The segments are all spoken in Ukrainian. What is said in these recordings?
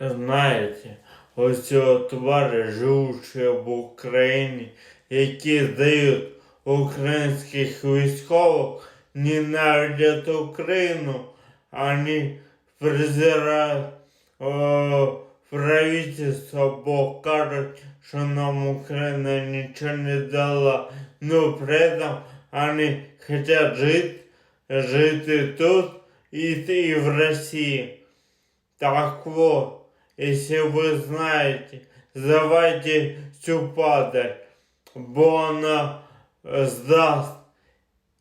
Знаєте, цього твари, живучи в Україні, які здають українських військових, ненавидять Україну, вони презирають о, правительство, бо кажуть, що нам Україна нічого не дала. Ну, при этом вони хочуть жити, жити тут і, і в Росії. Так вот, если вы знаете, сдавайте цю падаль, бо вона е, здасть.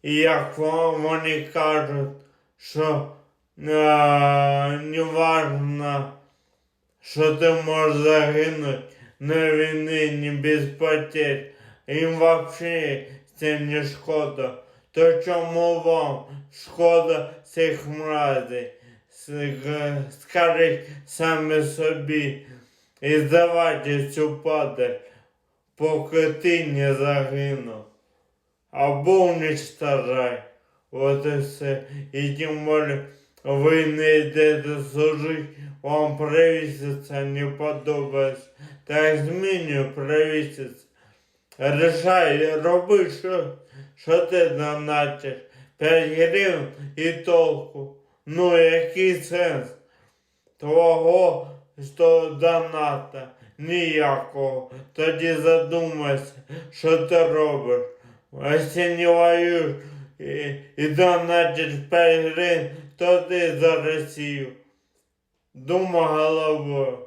І як вони кажуть, що е, не важно, що ти можеш загинути на війні не без потерь. Їм взагалі це не шкода. То чому вам шкода цих мразей? С- Скажіть самі собі і здавайте цю падаль, поки ти не загинув. Або уничтожай. От і все. І тим більше ви не йдете служити, вам правительство не подобається. Так змінює правительство. Рішай, роби, що, що ти доначиш. 5 гривень і толку. Ну, який сенс твого що доната? Ніякого. Тоді задумайся, що ти робиш. Не воюєш і, і донатиш 5 гривень, то ти за Росію. Дума головою.